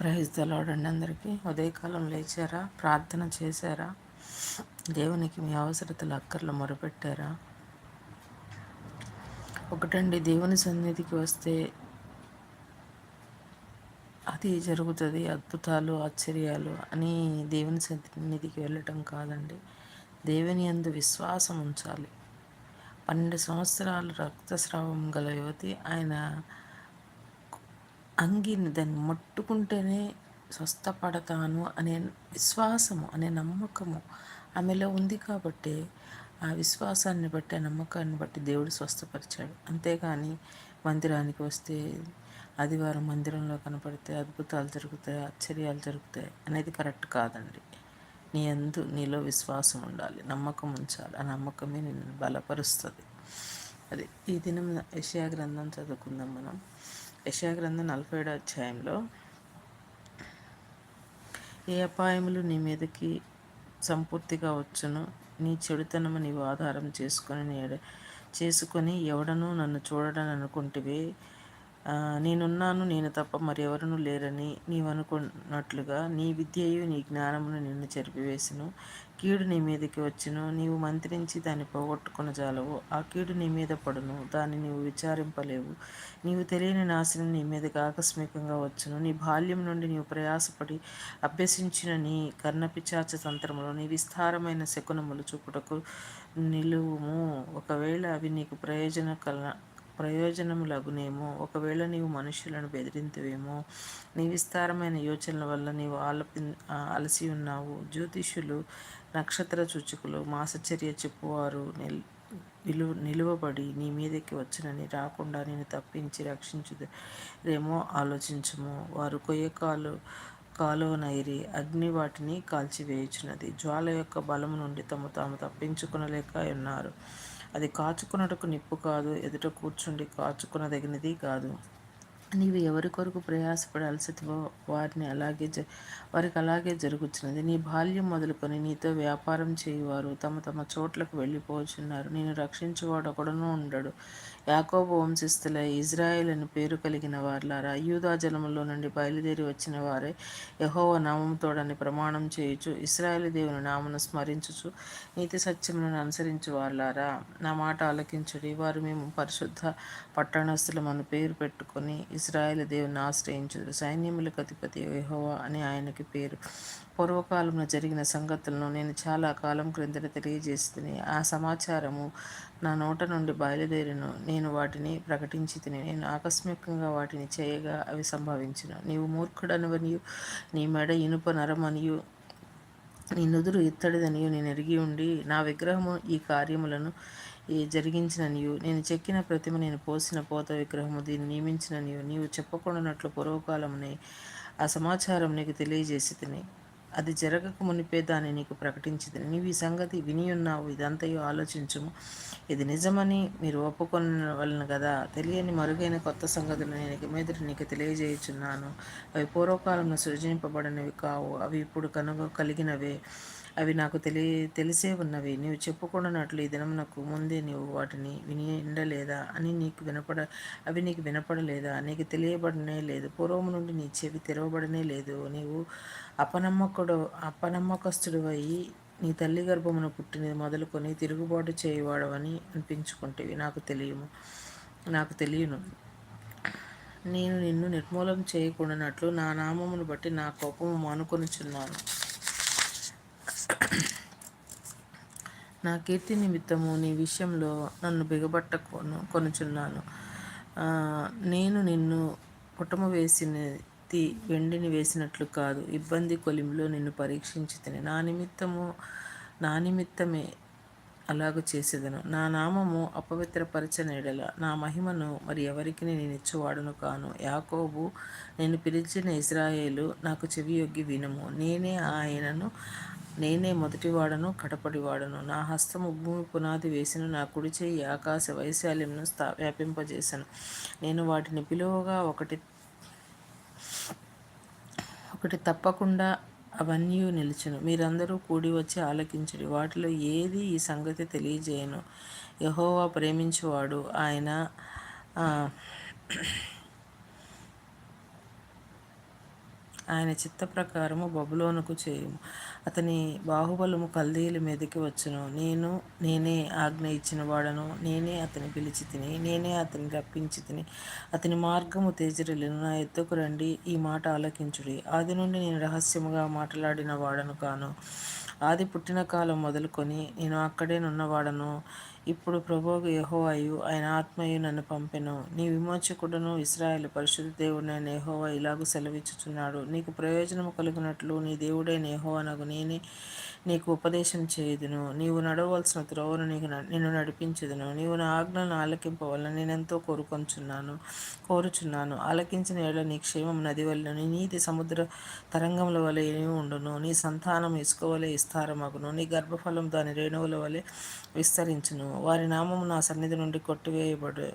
Praise తెలవడండి అందరికీ. ఉదయకాలం లేచారా? ప్రార్థన చేశారా? దేవునికి మీ అవసరతలు అక్కర్లు మొరపెట్టారా? ఒకటండి దేవుని సన్నిధికి వస్తే అది జరుగుతుంది. అద్భుతాలు ఆశ్చర్యాలు అని దేవుని సన్నిధికి వెళ్ళటం కాదండి. దేవుని అందు విశ్వాసం ఉంచాలి. పన్నెండు సంవత్సరాలు రక్తస్రావం గల యువతి ఆయన అంగిని దాన్ని ముట్టుకుంటేనే స్వస్థపడతాను అనే విశ్వాసము అనే నమ్మకము ఆమెలో ఉంది కాబట్టి ఆ విశ్వాసాన్ని బట్టి ఆ నమ్మకాన్ని బట్టి దేవుడు స్వస్థపరిచాడు. అంతేగాని మందిరానికి వస్తే ఆదివారం మందిరంలో కనపడితే అద్భుతాలు జరుగుతాయి ఆశ్చర్యాలు జరుగుతాయి అనేది కరెక్ట్ కాదండి. నీ అందు నీలో విశ్వాసం ఉండాలి నమ్మకం ఉంచాలి. ఆ నమ్మకమే నిన్ను బలపరుస్తుంది. అది ఈ దినం యషయా గ్రంథం చదువుకుందాం మనం. యశాగ్రంథం నలభై ఏడో అధ్యాయంలో ఏ అపాయములు నీ మీదకి సంపూర్తిగా వచ్చును నీ చెడుతనము నీవు ఆధారం చేసుకొని నేడ చేసుకొని ఎవడనూ నన్ను చూడడని అనుకుంటివి? నేనున్నాను నేను తప్ప మరి లేరని నీవనుకున్నట్లుగా నీ విద్యయు నీ జ్ఞానమును నిన్ను చెరిపివేసును. కీడు నీ మీదకి వచ్చును. నీవు మంత్రించి దాన్ని పోగొట్టుకున్న జాలవు. ఆ కీడు నీ మీద పడును. దాన్ని నీవు విచారింపలేవు. నీవు తెలియని నాశనం నీ మీదకి ఆకస్మికంగా వచ్చును. నీ బాల్యం నుండి నీవు ప్రయాసపడి అభ్యసించిన నీ కర్ణపిచాచ తంత్రములు నీ విస్తారమైన శకునములు చూపుటకు నిలువుము. ఒకవేళ అవి నీకు ప్రయోజన కల ప్రయోజనములగునేమో. ఒకవేళ నీవు మనుషులను బెదిరింతువేమో నీ విస్తారమైన యోచనల వల్ల నీవు ఆలపి అలసి ఉన్నావు. జ్యోతిష్యులు నక్షత్ర సూచకులు మాసచర్య చెప్పువారు నిల్ విలువ నిలువబడి నీ మీదకి వచ్చినని రాకుండా నేను తప్పించి రక్షించుదేమో ఆలోచించము. వారు కొయ్యకాలు కాలువనైరి అగ్ని వాటిని కాల్చివేయుచున్నది. జ్వాల యొక్క బలము నుండి తమ తాము తప్పించుకునలేక ఉన్నారు. అది కాచుకున్నటకు నిప్పు కాదు ఎదుట కూర్చుండి కాచుకునదగినది కాదు. నీవు ఎవరి కొరకు ప్రయాసపడి వారిని అలాగే జ వారికి అలాగే జరుగుతున్నది నీ బాల్యం మొదలుకొని నీతో వ్యాపారం చేయువారు తమ తమ చోట్లకు వెళ్ళిపోచున్నారు. నేను రక్షించేవాడు ఒకడనూ ఉండడు. యాకోబు వంశస్థుల ఇజ్రాయెల్ అని పేరు కలిగిన వార్లారా యూదా జలములో నుండి బయలుదేరి వచ్చిన వారే యహోవ నామంతోడని ప్రమాణం చేయుచు ఇస్రాయేల్ దేవుని నామను స్మరించుచు నీతి సత్యములను అనుసరించు వార్లారా. నా మాట ఆలకించుడి వారు మేము పరిశుద్ధ పట్టణస్థులమని పేరు పెట్టుకొని ఇస్రాయేల్ దేవుని ఆశ్రయించు సైన్యములకు అధిపతి యహోవా అని ఆయనకి పేరు. పూర్వకాలంలో జరిగిన సంగతులను నేను చాలా కాలం క్రిందట తెలియజేస్తుంది ఆ సమాచారము నా నోట నుండి బయలుదేరిను. నేను నేను వాటిని ప్రకటించి తిని నేను ఆకస్మికంగా వాటిని చేయగా అవి సంభవించిన. నీవు మూర్ఖుడనవనియు నీ మెడ ఇనుప నరమనియు నీ నుదురు ఇత్తడిదనియు నేను ఎరిగి ఉండి నా విగ్రహము ఈ కార్యములను ఈ జరిగించిననియు. నేను చెక్కిన ప్రతిమ నేను పోసిన పోత విగ్రహము దీన్ని నియమించిననియు. నీవు చెప్పకుండానట్లు పూర్వకాలమునే ఆ సమాచారం నీకు తెలియజేసి తిని అది జరగక మునిపే దాన్ని నీకు ప్రకటించింది. నీవు ఈ సంగతి విని ఉన్నావు ఇదంతయో ఆలోచించుము. ఇది నిజమని మీరు ఒప్పుకొనవలను కదా? తెలియని మరుగైన కొత్త సంగతులు నేను మీద నీకు తెలియజేయుచున్నాను. అవి పూర్వకాలంలో సృజింపబడినవి కావు. అవి ఇప్పుడు కనుగ కలిగినవే. అవి నాకు తెలియ తెలిసే ఉన్నవి. నీవు చెప్పుకున్నట్లు ఈ దినమునకు ముందే నీవు వాటిని విని ఉండలేదా అని నీకు వినపడ అవి నీకు వినపడలేదా? నీకు తెలియబడనే లేదు. పూర్వము నుండి నీ చెవి తెరవబడనే లేదు. నీవు అపనమ్మకుడు అపనమ్మకస్తుడు అయి నీ తల్లి గర్భమును పుట్టినది మొదలుకొని తిరుగుబాటు చేయవాడవని అనిపించుకుంటేవి. నాకు తెలియము. నాకు తెలియను. నేను నిన్ను నిర్మూలం చేయకుండానట్లు నా నామమును బట్టి నా కోపము మానుకొనిచున్నాను. నా కీర్తి నిమిత్తము నీ విషయంలో నన్ను బిగబట్ట కొను కొనుచున్నాను నేను నిన్ను పుటమ వేసినది వెండిని వేసినట్లు కాదు. ఇబ్బంది కొలిమిలో నిన్ను పరీక్షించి తిని నా నిమిత్తము నా నిమిత్తమే అలాగ చేసేదను. నా నామము అపవిత్రపరచనేడల నా మహిమను మరి ఎవరికి నేను ఇచ్చేవాడును కాను. యాకోబు నేను పిలిచిన ఇజ్రాయేలు నాకు చెవి యొగ్గి వినము. నేనే ఆయనను నేనే మొదటివాడను కడపడివాడను నా హస్తము భూమి పునాది వేసిన నా కుడి చేయి ఆకాశ వైశాల్యంను స్థా వ్యాపింపజేశాను నేను వాటిని పిలువగా ఒకటి ఒకటి తప్పకుండా అవన్నీ నిలిచను. మీరందరూ కూడి వచ్చి ఆలకించడు. వాటిలో ఏది ఈ సంగతి తెలియజేయను? యహోవా ప్రేమించువాడు. ఆయన ఆయన చిత్త ప్రకారము బబులోనుకు చేయుము. అతని బాహుబలము కల్దీల మీదకి వచ్చును. నేను నేనే ఆజ్ఞ ఇచ్చిన వాడను. నేనే అతని పిలిచి తిని నేనే అతని రప్పించి తిని అతని మార్గము తేజరిలను నా ఎత్తుకు రండి ఈ మాట ఆలకించుడి. ఆది నుండి నేను రహస్యముగా మాట్లాడిన వాడను కాను. ఆది పుట్టిన కాలం మొదలుకొని నేను అక్కడే నున్నవాడను. ఇప్పుడు ప్రభువుకు యహోవాయు ఆయన ఆత్మయు నన్ను పంపెను. నీ విమోచకుడును ఇస్రాయేల్ పరిశుద్ధ దేవుడైన యహోవా ఇలాగూ సెలవిచ్చుచున్నాడు. నీకు ప్రయోజనము కలిగినట్లు నీ దేవుడైన నాకు నేనే నీకు ఉపదేశం చేయుదును. నీవు నడవలసిన త్రోవను నీకు నిన్ను నడిపించుదును. నీవు నా ఆజ్ఞలను ఆలకింపవలన నేనెంతో కోరుకొంచున్నాను కోరుచున్నాను. ఆలకించిన ఏళ్ళ నీ క్షేమం నది వల్ల నీ నీతి సముద్ర తరంగముల వలె ఉండును. నీ సంతానం ఇసుక వలె విస్తారమగును. నీ గర్భఫలం దాని రేణువుల వలె విస్తరించును. వారి నామము నా సన్నిధి నుండి కొట్టివేయబడు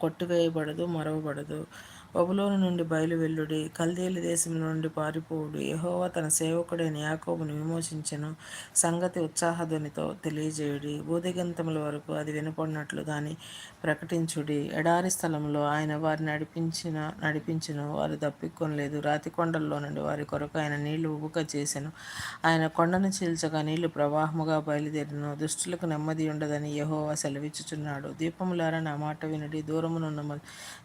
కొట్టివేయబడదు మరవబడదు. బబులోను నుండి బయలు వెల్లుడి కల్దీల దేశం నుండి పారిపోవుడు. యహోవా తన సేవకుడైన యాకోబును విమోచించను సంగతి ఉత్సాహధ్వనితో తెలియజేయుడి. బూదిగంతముల వరకు అది వినపడినట్లు దాన్ని ప్రకటించుడి. ఎడారి స్థలంలో ఆయన వారి నడిపించిన నడిపించిన వారు తప్పికొనలేదు రాతి కొండల్లో నుండి వారి కొరకు ఆయన నీళ్ళు ఉబుక చేసెను. ఆయన కొండను చీల్చగా నీళ్ళు ప్రవాహముగా బయలుదేరిను. దుష్టులకు నెమ్మది ఉండదని యహోవా సెలవిచ్చుచున్నాడు. దీపములారా నా మాట వినడి. దూరమునున్న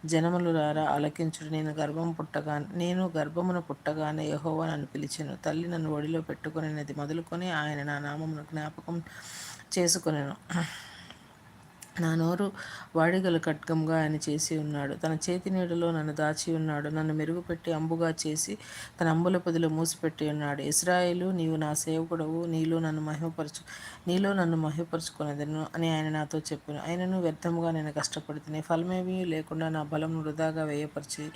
జనములు రారా అలా అలకించుడు నేను గర్భం పుట్టగా నేను గర్భమును పుట్టగానే యహోవా నన్ను పిలిచాను. తల్లి నన్ను ఒడిలో పెట్టుకునేది మొదలుకొని ఆయన నా నామమును జ్ఞాపకం చేసుకునేను. నా నోరు వాడిగల ఖడ్గంగా ఆయన చేసి ఉన్నాడు. తన చేతి నీడలో నన్ను దాచి ఉన్నాడు. నన్ను మెరుగుపెట్టి అంబుగా చేసి తన అంబుల పొదిలో మూసిపెట్టి ఉన్నాడు. ఇస్రాయేలు నీవు నా సేవకుడవు. నీలో నన్ను మహిమపరచు నీలో నన్ను మహిమపరచుకునేదను అని ఆయన నాతో చెప్పాను. ఆయనను వ్యర్థముగా నేను కష్టపడుతున్నాయి ఫలమేమీ లేకుండా నా బలం వృధాగా వేయపరిచి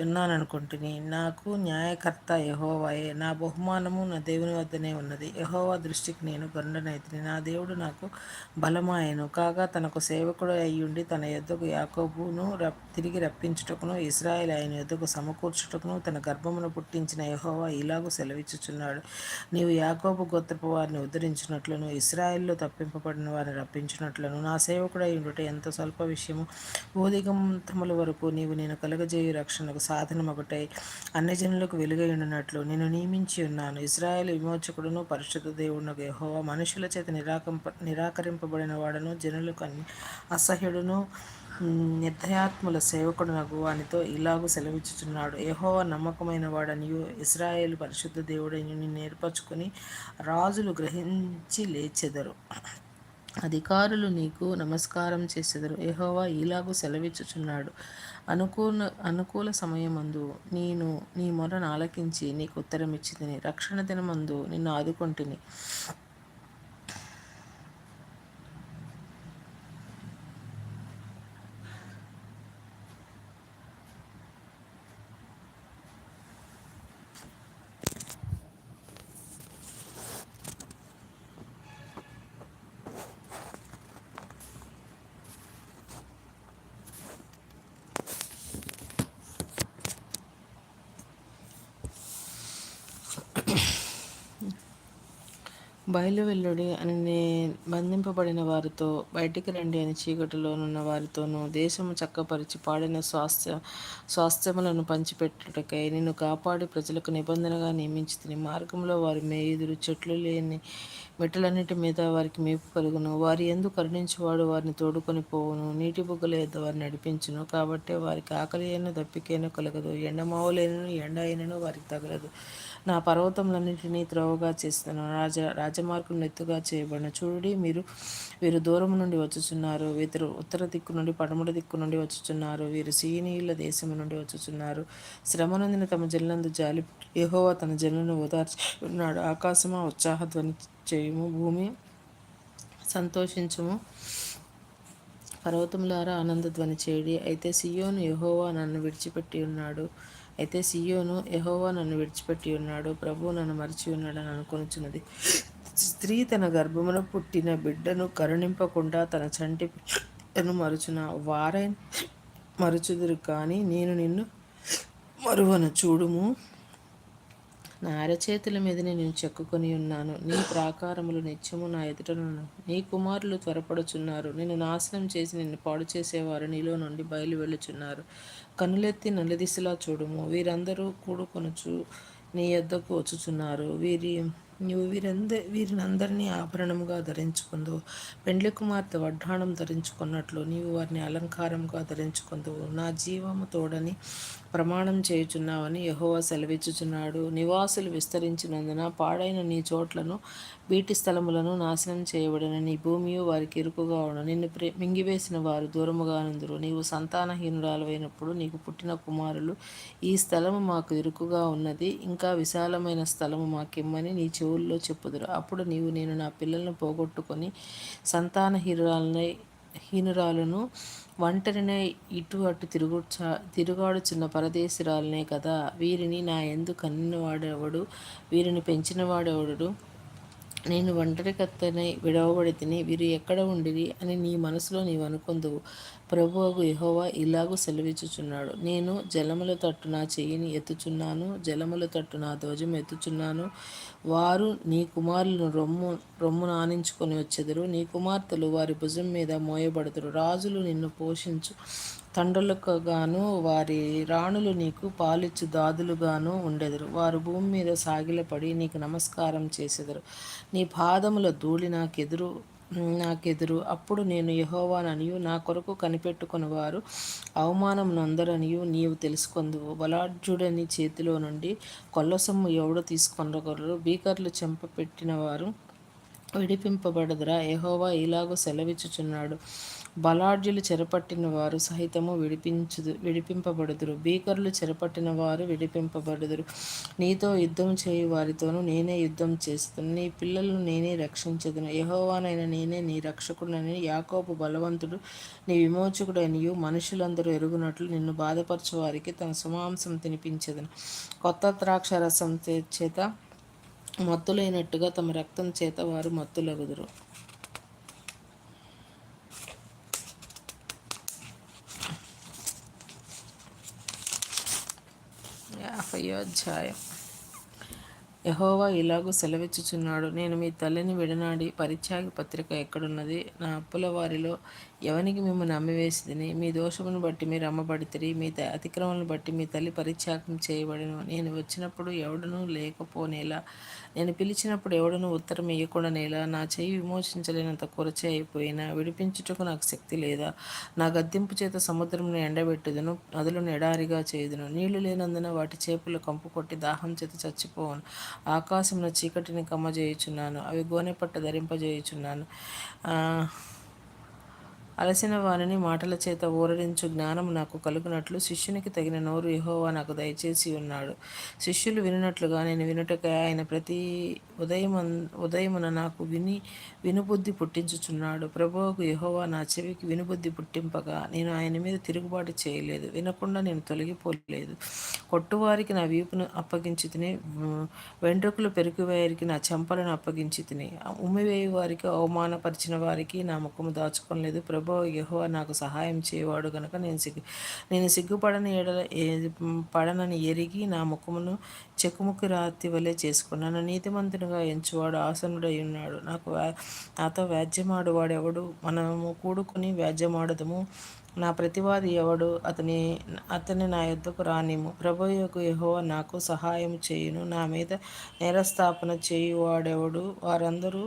ఉన్నాననుకుంటుని నాకు న్యాయకర్త యహోవాయే నా బహుమానము నా దేవుని వద్దనే ఉన్నది. యహోవా దృష్టికి నేను గండనైతిని నా దేవుడు నాకు బలమాయను. కాగా తనకు సేవకుడు అయ్యుండి తన యొద్దకు యాకోబును తిరిగి రప్పించుటకును ఇస్రాయేల్ ఆయన యొద్దకు సమకూర్చుటకును తన గర్భమును పుట్టించిన యహోవా ఇలాగూ సెలవిచ్చుచున్నాడు. నీవు యాకోబు గోత్రపు వారిని ఉద్ధరించినట్లును ఇస్రాయిల్లో తప్పింపబడిన వారిని రప్పించినట్లను. నా సేవకుడు అయ్యుండుట ఎంత స్వల్ప విషయము. బోధిగంతముల వరకు నీవు నేను కలగజేయు రక్షణకు సాధనమొకటై. అన్యజనులకు వెలుగై ఉండినట్లు నేను నియమించి ఉన్నాను. ఇస్రాయేల్ విమోచకుడును పరిశుద్ధ దేవుడు యహోవా మనుషుల చేత నిరాకంప నిరాకరింపబడిన వాడును జనులకు అసహ్యుడును నిర్దయాత్ముల సేవకుడునకు వానితో ఇలాగూ సెలవిచ్చుచున్నాడు. యహోవా నమ్మకమైన వాడనియు ఇస్రాయేల్ పరిశుద్ధ దేవుడని నేర్పరచుకుని రాజులు గ్రహించి లేచెదరు. అధికారులు నీకు నమస్కారం చేసెదరు. యహోవా ఇలాగూ సెలవిచ్చుచున్నాడు. అనుకూల అనుకూల సమయమందు నేను నీ మొరను ఆలకించి నీకు ఉత్తరం ఇచ్చి రక్షణ దినమందు నిన్ను ఆదుకొంటిని. బయలు వెల్లుడి అని బంధింపబడిన వారితో బయటికి రండి అని చీకటిలోనున్న వారితోనూ దేశము చక్కపరిచి పాడిన స్వాస్థ్య స్వాస్థ్యములను పంచిపెట్టుటకై నిన్ను కాపాడి ప్రజలకు నిబంధనగా నియమించుతుంది మార్గంలో వారి మేయుదురు చెట్లు లేని మెట్టలన్నిటి మీద వారికి మేపు కలుగును. వారి ఎందు కరుణించేవాడు వారిని తోడుకొని పోవును. నీటి బుగ్గల యొద్ద వారిని నడిపించును. కాబట్టి వారికి ఆకలి అయిన దప్పికైనా కలగదు. ఎండమావులేను ఎండ అయినను వారికి తగలదు. నా పర్వతములన్నింటినీ త్రోవగా చేస్తాను. రాజ రాజమార్గం ఎత్తుగా చేయబడిన. చూడి మీరు వీరు దూరం నుండి వచ్చుచున్నారు. వీరు ఉత్తర దిక్కు నుండి పడమట దిక్కు నుండి వచ్చుచున్నారు. వీరు సీనీయుల దేశం నుండి వచ్చుచున్నారు. శ్రమనందిన తమ జల్లందు జాలి యహోవా తన జల్లను ఓదార్చి ఆకాశమా ఆకాశమా ఉత్సాహధ్వని చేయుము భూమి సంతోషించుము. పర్వతములారా ఆనందధ్వని చేయడి. అయితే సియోను యహోవా నన్ను విడిచిపెట్టి ఉన్నాడు. అయితే సియోను యహోవా నన్ను విడిచిపెట్టి ఉన్నాడు. ప్రభు నన్ను మరిచి ఉన్నాడని అనుకొనిచున్నది. స్త్రీ తన గర్భమున పుట్టిన బిడ్డను కరుణింపకుండా తన చంటి బిడ్డను మరుచున వారై మరుచుదురు కానీ నేను నిన్ను మరువను చూడుము. నా అరచేతుల మీదనే నేను చెక్కుకొని ఉన్నాను. నీ ప్రాకారములు నిత్యము నా ఎదుటనున్నాను నీ కుమారులు త్వరపడుచున్నారు. నేను నాశనం చేసి నిన్ను పాడు చేసేవారు నీలో నుండి బయలు వెళ్ళుచున్నారు. కన్నులెత్తి నల్లదిశలా చూడుము. వీరందరూ కూడుకొనుచు నీ యొద్దకు వచ్చుచున్నారు. వీరి నువ్వు వీరంద వీరినందరినీ ఆభరణముగా ధరించుకుందువు. పెండ్లి కుమార్తె వడ్డాణం ధరించుకున్నట్లు నీవు వారిని అలంకారంగా ధరించుకుందువు. నా జీవము తోడని ప్రమాణం చేయుచున్నావని యహోవా సెలవిచ్చుచున్నాడు. నివాసులు విస్తరించినందున పాడైన నీ చోట్లను వీటి స్థలములను నాశనం చేయబడిన నీ భూమి వారికి ఇరుకుగా ఉండు. నిన్ను ప్రే మింగివేసిన వారు దూరముగా నుందురు. నీవు సంతానహీనురాలైనప్పుడు నీకు పుట్టిన కుమారులు ఈ స్థలము మాకు ఇరుకుగా ఉన్నది. ఇంకా విశాలమైన స్థలము మాకిమ్మని నీ చెవుల్లో చెప్పుదురు. అప్పుడు నీవు నేను నా పిల్లలను పోగొట్టుకొని సంతానహీనురాలనై హీనురాలను ఒంటరినే ఇటు అటు తిరుగు తిరుగాడుచున్న పరదేశిరాలనే కదా వీరిని నా ఎందు కన్నినవాడెవడు వీరిని పెంచినవాడెవడు? నేను ఒంటరికత్తనై విడవబడి తిని వీరు ఎక్కడ ఉండిరి అని నీ మనసులో నీవు అనుకుందువు ప్రభువుకు యహోవా ఇలాగూ సెలవిచ్చుచున్నాడు. నేను జలముల తట్టు నా చెయ్యిని ఎత్తుచున్నాను జలముల తట్టు నా ధ్వజం ఎత్తుచున్నాను. వారు నీ కుమారులను రొమ్ము రొమ్ము నానించుకొని వచ్చెదరు. నీ కుమార్తెలు వారి భుజం మీద మోయబడదురు. రాజులు నిన్ను పోషించు. తండ్రులకు గాను వారి రాణులు నీకు పాలిచ్చు దాదులుగాను ఉండెదరు. వారు భూమి మీద సాగిలపడి నీకు నమస్కారం చేసెదరు. నీ పాదముల ధూళి నాకెదురు నాకెదురు. అప్పుడు నేను యహోవాననియు నా కొరకు కనిపెట్టుకుని వారు అవమానం నందరనియు నీవు తెలుసుకుందువు. బలాఢ్యుడని చేతిలో నుండి కొల్లసొమ్ము ఎవడు తీసుకొనగలరు? బీకర్లు చెంప పెట్టిన విడిపింపబడదురా? యహోవా ఇలాగో సెలవిచ్చుచున్నాడు. బలాఢ్యులు చెరపట్టిన వారు సహితము విడిపించుదు విడిపింపబడుదురు. భీకరులు చెరపట్టిన వారు విడిపింపబడుదురు. నీతో యుద్ధం చేయు వారితోనూ నేనే యుద్ధం చేస్తును. నీ పిల్లలను నేనే రక్షించదును. యహోవానైన నేనే నీ రక్షకుడని యాకోపు బలవంతుడు నీ విమోచకుడనియు మనుషులందరూ ఎరుగునట్లు నిన్ను బాధపరచు వారికి తన సుమాంసం తినిపించదును. కొత్త ద్రాక్ష రసం చేత మత్తులైనట్టుగా తమ రక్తం చేత వారు మత్తులగుదురు. for your joy. యహోవా ఇలాగూ సెలవిచ్చుచున్నాడు నేను మీ తల్లిని విడనాడి పరిత్యాగ పత్రిక ఎక్కడున్నది? నా అప్పుల వారిలో ఎవనికి మేము నమ్మివేసిదిని మీ దోషమును బట్టి మీరు అమ్మబడితిరి మీ అతిక్రమను బట్టి మీ తల్లి పరిత్యాగం చేయబడను. నేను వచ్చినప్పుడు ఎవడను లేకపోనేలా నేను పిలిచినప్పుడు ఎవడను ఉత్తరం ఇవ్వకుండానేలా నా చెయ్యి విమోచించలేనంత కొరచే అయిపోయినా విడిపించుటకు నాకు శక్తి లేదా. నా గద్దెంపు చేత సముద్రంను ఎండబెట్టుదును నదులను ఎడారిగా చేయుదును. నీళ్ళు లేనందున వాటి చేపలు కంపు కొట్టి దాహం చేత చచ్చిపోవను. ఆకాశంలో చీకటిని కమ్మజేయుచున్నాను అవి గోనె పట్ట ధరింపజేయుచున్నాను అలసిన వారిని మాటల చేత ఊరడించు జ్ఞానం నాకు కలుగునట్లు శిష్యునికి తగిన నోరు యహోవా నాకు దయచేసి ఉన్నాడు. శిష్యులు వినినట్లుగా నేను వినుటకై ఆయన ప్రతి ఉదయం ఉదయమున నాకు విని వినుబుద్ధి పుట్టించుచున్నాడు. ప్రభువుకు యహోవా నా చెవికి వినుబుద్ధి పుట్టింపగా నేను ఆయన మీద తిరుగుబాటు చేయలేదు. వినకుండా నేను తొలగిపోలేదు. కొట్టువారికి నా వీపును అప్పగించి తిని వెంట్రుకలు పెరిగివారికి నా చెంపలను అప్పగించి తిని ఉమ్మివేయి వారికి అవమానపరిచిన వారికి నా ముఖము దాచుకోలేదు ప్రభు ప్రభో యహోవా నాకు సహాయం చేయవాడు కనుక నేను సిగ్గు నేను సిగ్గుపడని ఎడల పడనని ఎరిగి నా ముఖమును చెక్కుముక్కు రాతి వలె చేసుకున్నాను. నీతిమంతునిగా ఎంచువాడు ఆసనుడై ఉన్నాడు. నాకు నాతో వ్యాజ్యమాడు వాడెవడు మనము కూడుకుని వ్యాజ్యమాడదము. నా ప్రతివాది ఎవడు? అతని అతని నా యుద్ధకు రానిము ప్రభు యొక్క యహోవ నాకు సహాయం చేయును. నా మీద నేరస్థాపన చేయువాడెవడు? వారందరూ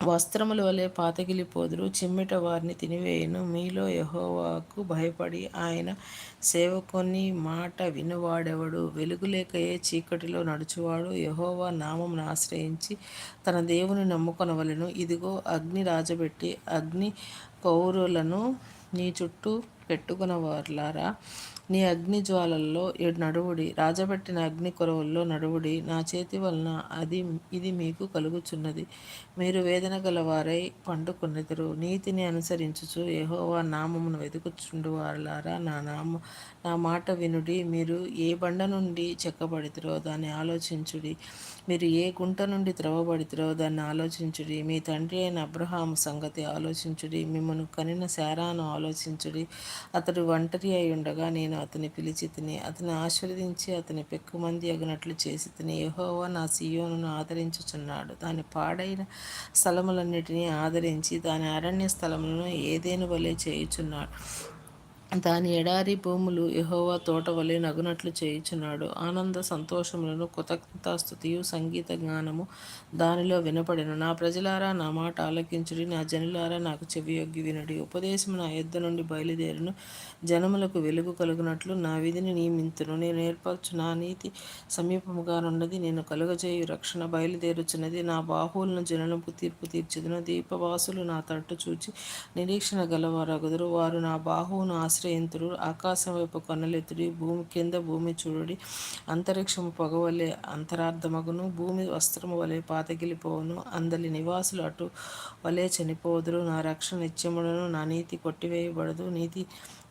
వస్త్రముల వలె పాతగిలిపోదురు చిమ్మిట వారిని తినివేయను. మీలో యహోవాకు భయపడి ఆయన సేవకొని మాట వినువాడెవడు? వెలుగులేకయే చీకటిలో నడుచువాడు. యహోవా నామం ఆశ్రయించి తన దేవుని నమ్ముకొనవలను. ఇదిగో అగ్ని రాజబెట్టి అగ్ని కౌరులను నీ చుట్టూ పెట్టుకున్న వారులారా నీ అగ్ని జ్వాలల్లో నడువుడి రాజబెట్టిన అగ్ని కొరవుల్లో నడువుడి నా చేతి వలన అది ఇది మీకు కలుగుచున్నది. మీరు వేదన గలవారై పండుకున్నెదరు. నీతిని అనుసరించుచు ఏహోవా నామమును వెతుకుచుండు వారులారా నా నామ నా మాట వినుడి. మీరు ఏ బండ నుండి చెక్కబడితురో దాన్ని ఆలోచించుడి. మీరు ఏ గుంట నుండి త్రవబడితురో దాన్ని ఆలోచించుడి. మీ తండ్రి అయిన అబ్రహాము సంగతి ఆలోచించుడి. మిమ్మను కనిన శారాను ఆలోచించుడి. అతడు ఒంటరి అయి ఉండగా నేను అతని పిలిచి తిని అతని ఆశీర్వదించి అతని పెక్కుమంది అగినట్లు చేసి తిని యహోవా నా సియోను ఆదరించుచున్నాడు. దాని పాడైన స్థలములన్నిటినీ ఆదరించి దాని అరణ్య స్థలములను ఏదేను వలె చేయుచున్నాడు. దాని ఎడారి భూములు యహోవా తోట వలె నగునట్లు చేయుచున్నాడు. ఆనంద సంతోషములను కృతజ్ఞతాస్థుతియు సంగీత జ్ఞానము దానిలో వినపడెను. నా ప్రజలారా నా మాట ఆలకించుడి నా జనులారా నాకు చెవియొగ్గి వినుడి. ఉపదేశము నా యుద్ధ నుండి బయలుదేరును. జనములకు వెలుగు కలుగునట్లు నా విధిని నియమింతును. నేను ఏర్పరచు నా నీతి సమీపముగా ఉన్నది నేను కలుగజేయు రక్షణ బయలుదేరుచున్నది. నా బాహువులను జనులకు తీర్పు తీర్చుదును. దీపవాసులు నా తట్టు చూచి నిరీక్షణ గలవారగుదురు. వారు నా బాహువును ఆశ్ర ఆశ్రయింతుడు ఆకాశం వైపు కొనలెత్తుడి భూమి కింద భూమి చూడుడి. అంతరిక్షము పొగవలే అంతరార్థమగును భూమి వస్త్రము వలె పాతగిలిపోవును అందలి నివాసులు అటు వలె చనిపోదురు. నా రక్షణ నిత్యములను నా నీతి కొట్టివేయబడదు. నీతి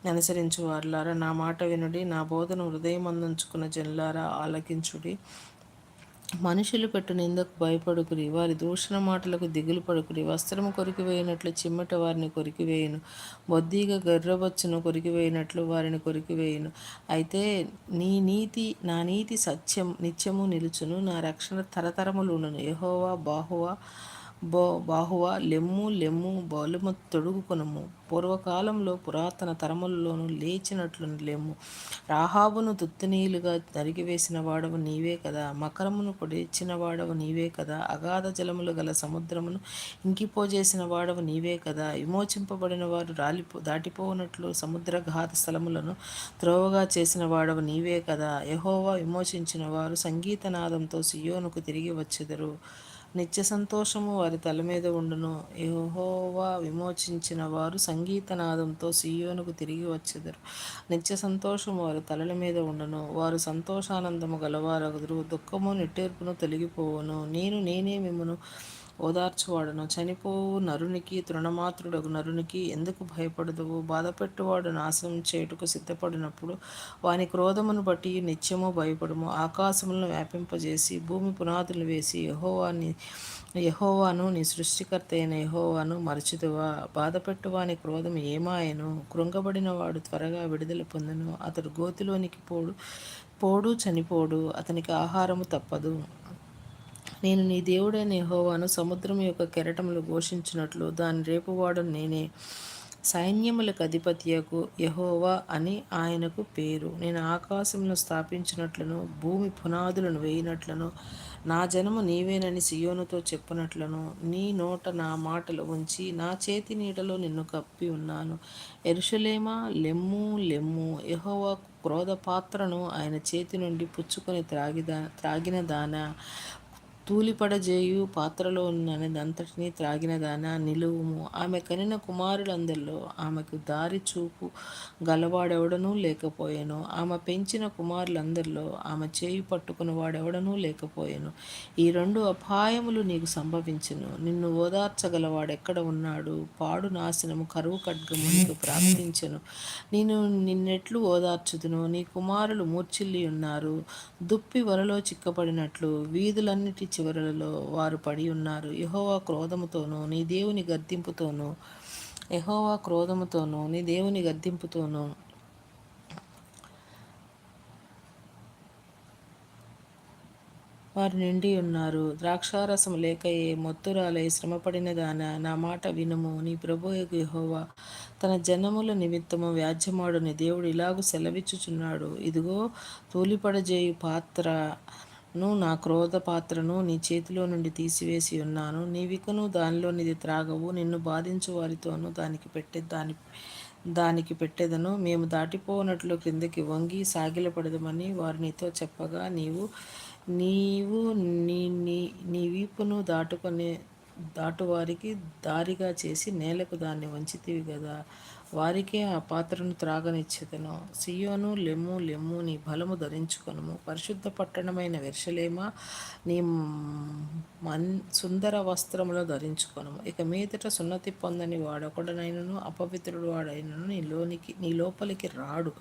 అనుసరించు వారులారా నా మాట వినుడి. నా బోధను హృదయం అందించుకున్న జనులారా ఆలకించుడి. మనుషులు పెట్టు నిందకు భయపడుకురి వారి దూషణ మాటలకు దిగులు పడుకురి. వస్త్రము కొరికివేయనట్లు చిమ్మట వారిని కొరికివేయును. బొద్దిగా గర్రబొచ్చును కొరికివేయనట్లు వారిని కొరికివేయును. అయితే నీ నీతి నా నీతి సత్యం నిత్యము నిలుచును. నా రక్షణ తరతరములును యహోవా బాహువా బో బాహువ లెమ్ము లెమ్ము బలుమ తొడుగుకొనము. పూర్వకాలంలో పురాతన తరములలోనూ లేచినట్లు లెమ్ము రాహాబును తుత్తునీలుగా నరిగివేసిన వాడవు నీవే కదా. మకరమును పొడిచిన వాడవు నీవే కదా. అగాధ జలములు గల సముద్రమును ఇంకిపోజేసిన వాడవు నీవే కదా. విమోచింపబడిన వారు రాలిపో దాటిపోనట్లు సముద్రఘాత స్థలములను త్రోవగా చేసిన వాడవు నీవే కదా. యహోవా విమోచించిన వారు సంగీతనాదంతో సియోనుకు తిరిగి వచ్చెదరు. నిత్య సంతోషము వారి తల మీద ఉండును. యహోవా విమోచించిన వారు సంగీతనాదంతో సీయోనుకు తిరిగి వచ్చెదరు. నిత్య సంతోషము వారి తలల మీద ఉండును. వారు సంతోషానందము గలవారగుదురు. దుఃఖము నిట్టేర్పును తొలగిపోవును. నేను నేనే మిమ్మను ఓదార్చువాడును. చనిపోవు నరునికి తృణమాత్రుడగు నరునికి ఎందుకు భయపడదువు? బాధపెట్టువాడు నాశనం చేయుటకు సిద్ధపడినప్పుడు వాని క్రోధమును బట్టి నిత్యము భయపడము. ఆకాశములను వ్యాపింపజేసి భూమి పునాదులు వేసి యహోవాని యహోవాను నీ సృష్టికర్త అయిన యహోవాను మరచుదువా? బాధపెట్టువాని క్రోధం ఏమాయను? కృంగబడిన వాడు త్వరగా విడుదల పొందను. అతడు గోతిలోనికి పోడు పోడు చనిపోడు. అతనికి ఆహారము తప్పదు. నేను నీ దేవుడైన యహోవాను సముద్రం యొక్క కెరటములు ఘోషించినట్లు దాని రేపువాడు నేనే. సైన్యములకు అధిపత్యకు యహోవా అని ఆయనకు పేరు. నేను ఆకాశమును స్థాపించినట్లను భూమి పునాదులను వేయినట్లను నా జనము నీవేనని సియోనుతో చెప్పినట్లను. నీ నోట నా మాటలు ఉంచి నా చేతి నీడలో నిన్ను కప్పి ఉన్నాను. ఎరుషలేమా లెమ్ము లెమ్ము. యహోవా క్రోధ పాత్రను ఆయన చేతి నుండి పుచ్చుకొని త్రాగిదా త్రాగిన దాన? తూలిపడజేయు పాత్రలో ఉన్నదంతటిని త్రాగిన దాన నిలువుము. ఆమె కనిన కుమారులందరిలో ఆమెకు దారి చూపు గలవాడెవడనూ లేకపోయాను. ఆమె పెంచిన కుమారులందరిలో ఆమె చేయి పట్టుకుని వాడెవడనూ లేకపోయాను. ఈ రెండు అపాయములు నీకు సంభవించును. నిన్ను ఓదార్చగలవాడెక్కడ ఉన్నాడు? పాడు నాశనము కరువు ఖడ్గము నీకు ప్రాప్తించను. నేను నిన్నెట్లు ఓదార్చుదును. నీ కుమారులు మూర్చిల్లి ఉన్నారు దుప్పి వలలో చిక్కబడినట్లు వీధులన్నిటి చివరలలో వారు పడి ఉన్నారు. యహోవా క్రోధముతోనూ నీ దేవుని గద్దింపుతోనూ యహోవా క్రోధముతోనూ నీ దేవుని గద్దింపుతోనూ వారు నిండి ఉన్నారు. ద్రాక్షారసం లేకయే మొత్తురాలై శ్రమపడిన దాన నా మాట వినుము. నీ ప్రభు యహోవా తన జనముల నిమిత్తము వ్యాజ్యమాడుని. దేవుడు ఇలాగూ సెలవిచ్చుచున్నాడు. ఇదిగో తూలిపడజేయు పాత్ర ను నా క్రోధ పాత్రను నీ చేతిలో నుండి తీసివేసి ఉన్నాను. నీవికను దానిలోనిది త్రాగవు. నిన్ను బాధించు వారితోనూ దానికి పెట్టే దాని దానికి పెట్టేదను. మేము దాటిపోనట్లు క్రిందకి వంగి సాగిలపడదమని వారు నీతో చెప్పగా నీవు నీవు నీ నీ నీ వీపును దాటుకునే దాటువారికి దారిగా చేసి నేలకు దాన్ని వంచితివి కదా వారికే ఆ పాత్రను త్రాగనిచ్చేదను. సియోను లెమ్ము లెమ్ము నీ బలము ధరించుకొనుము. పరిశుద్ధ పట్టణమైన వెర్షలేమ నీ మన్ సుందర వస్త్రములో ధరించుకొనుము. ఇక మీదట సున్నతి పొందని వాడొకడనైనను అపవిత్రుడు వాడైనను నీ లోనికి నీ లోపలికి రాడు.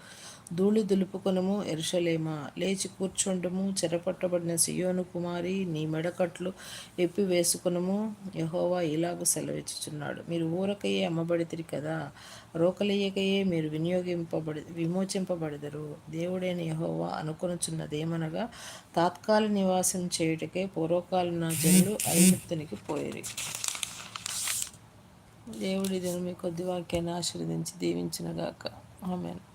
ధూళి దులుపుకొనము ఎరుషలేమా. లేచి కూర్చుండము చెరపట్టబడిన సియోను కుమారి నీ మెడకట్లు ఎప్పి వేసుకునము. యహోవా ఇలాగ సెలవిచ్చుచున్నాడు. మీరు ఊరకయ్యే అమ్మబడితిరి కదా. రోకలయ్యకయే మీరు వినియోగింపబడి విమోచింపబడదరు. దేవుడైన యహోవా అనుకొనుచున్నదేమనగా తాత్కాల నివాసం చేయుటకే పూర్వకాలన జనులు ఐగుప్తునికి పోయేరు. దేవుడి దిన మీ కొద్ది వాక్యాన్ని ఆశీర్వదించి దీవించినగాక. ఆమెను.